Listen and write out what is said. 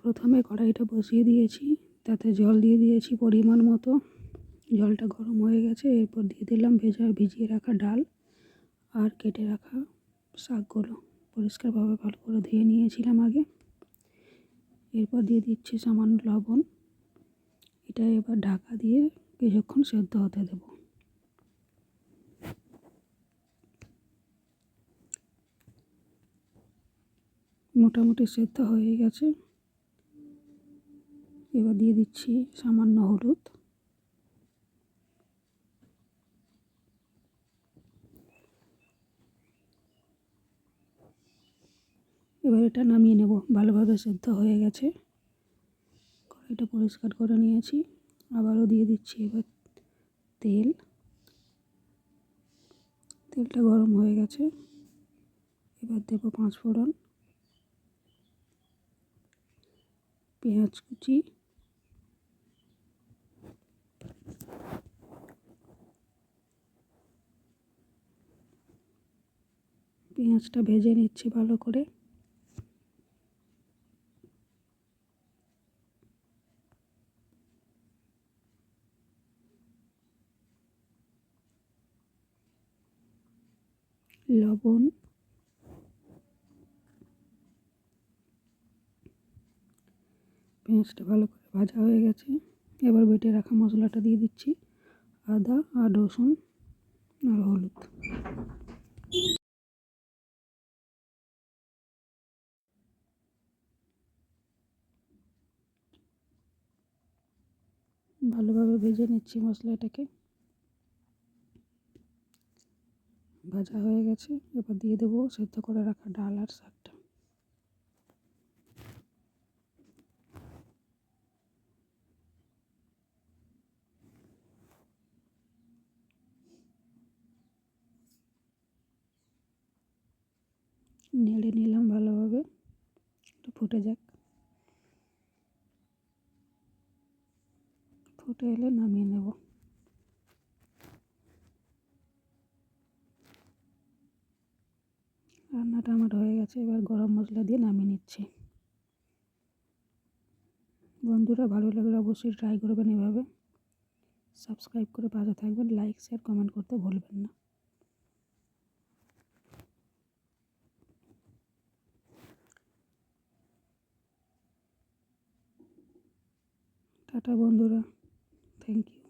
প্রথমে কড়াইটা বসিয়ে দিয়েছি, তাতে জল দিয়ে দিয়েছি পরিমাণ মতো। জলটা গরম হয়ে গেছে, এরপর দিয়ে দিলাম ভেজা, ভিজিয়ে রাখা ডাল আর কেটে রাখা শাকগুলো। পরিষ্কারভাবে ভালো করে ধুয়ে নিয়েছিলাম আগে। এরপর দিয়ে দিচ্ছি সামান্য লবণ। এটা এবার ঢাকা দিয়ে কিছুক্ষণ সেদ্ধ হতে দেব। মোটামুটি সেদ্ধ হয়ে গেছে। এবার দিয়ে দিচ্ছি সামান্য হলুদ। এবার এটা নামিয়ে নেব, ভালোভাবে সেদ্ধ হয়ে গেছে। কড়াইটা পরিষ্কার করে নিয়েছি। আবারও দিয়ে দিচ্ছি এবার তেল। তেলটা গরম হয়ে গেছে। এবার দেবো পাঁচ ফোড়ন পেঁয়াজ কুচি। পেঁয়াজটা ভেজে নিচ্ছি ভালো করে। লবণ। পেঁয়াজটা ভালো করে ভাজা হয়ে গেছে। এবার বেটে রাখা মশলাটা দিয়ে দিচ্ছি। আদা আর রসুন আর হলুদ ভালোভাবে ভেজে নিচ্ছি মশলাটাকে। ভাজা হয়ে গেছে, এবার দিয়ে দেবো সেদ্ধ করে রাখা ডাল আর শাকটা। নেড়ে নিলাম ভালোভাবে, একটু ফুটে যাক। ফুটে এলে নামিয়ে নেব। রান্নাটা আমার হয়ে গেছে, এবার গরম মশলা দিয়ে নামিয়ে নিচ্ছি। বন্ধুরা, ভালো লাগলে অবশ্যই ট্রাই করবেন এভাবে। সাবস্ক্রাইব করে পাশে থাকবেন লাইক শেয়ার কমেন্ট করতে ভুলবেন না। টাটা বন্ধুরা। Thank you.